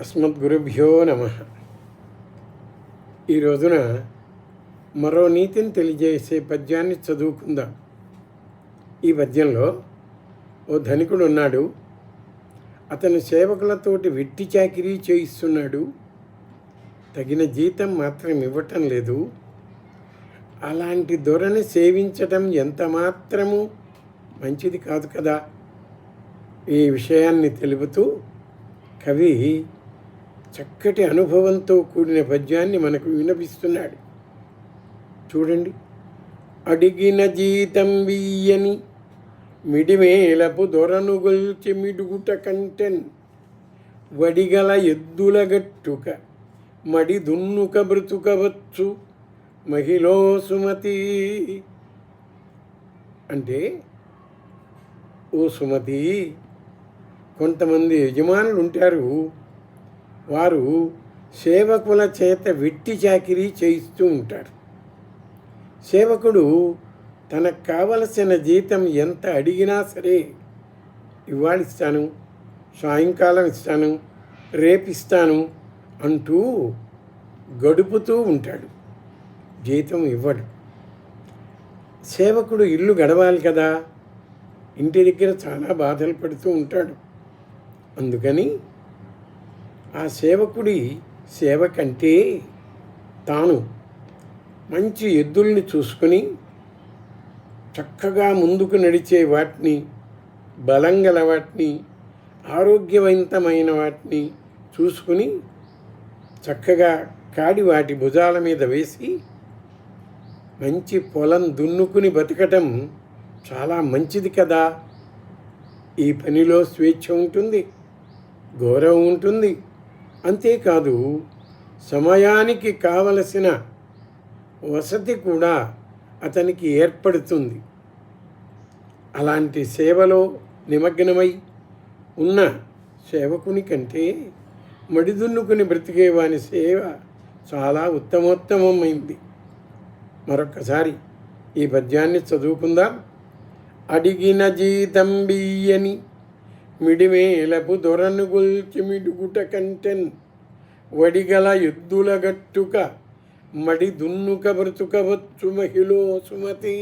అస్మద్గురుభ్యో నమ ఈ రోజున మరో నీతిని తెలియజేసే పద్యాన్ని చదువుకుందాం. ఈ పద్యంలో ఓ ధనికుడు ఉన్నాడు అతను సేవకులతోటి వెట్టి చాకిరీ చేయిస్తున్నాడు. తగిన జీతం మాత్రం ఇవ్వటం లేదు. అలాంటి దొరని సేవించటం ఎంత మాత్రము మంచిది కాదు కదా? ఈ విషయాన్ని తెలుపుతూ కవి చక్కటి అనుభవంతో కూడిన పద్యాన్ని మనకు వినపిస్తున్నాడు. చూడండి. అడిగిన జీతం వీయని మిడిమేలపు దొరనుగొల్చి మిడుగుట కంటెన్. వడిగల ఎద్దుల గట్టుక మడి దున్నుక బ్రతుకవచ్చు మహిళో సుమతి. అంటే ఓ సుమతి కొంతమంది యజమానులు ఉంటారు వారు సేవకుల చేత వెట్టి చాకిరీ చేయిస్తూ ఉంటారు. సేవకుడు తనకు కావలసిన జీతం ఎంత అడిగినా సరే ఇవాళ ఇస్తాను సాయంకాలం ఇస్తాను రేపు ఇస్తాను అంటూ గడుపుతూ ఉంటాడు. జీతం ఇవ్వడు. సేవకుడు ఇల్లు గడవాలి కదా ఇంటి దగ్గర చాలా బాధలు పడుతూ ఉంటాడు. అందుకని ఆ సేవకుడి సేవ కంటే తాను మంచి ఎద్దుల్ని చూసుకొని చక్కగా ముందుకు నడిచే వాటిని బలం గల వాటిని ఆరోగ్యవంతమైన వాటిని చూసుకుని చక్కగా కాడి వాటి భుజాల మీద వేసి మంచి పొలం దున్నుకుని బతకటం చాలా మంచిది కదా. ఈ పనిలో స్వేచ్ఛ ఉంటుంది గౌరవం ఉంటుంది. అంతేకాదు సమయానికి కావలసిన వసతి కూడా అతనికి ఏర్పడుతుంది. అలాంటి సేవలో నిమగ్నమై ఉన్న సేవకుని కంటే మడిదున్నుకుని బ్రతికేవాని సేవ చాలా ఉత్తమోత్తమమైంది. మరొకసారి ఈ పద్యాన్ని చదువుకుందాం. అడిగిన జీతం బియ్యని మిడిమేలపు దొరను గొల్చి మిడుగుట కంటెన్. వడిగల ఎద్దుల గట్టుక మడి దున్నుక బ్రతుకవచ్చు మహిళో సుమతి.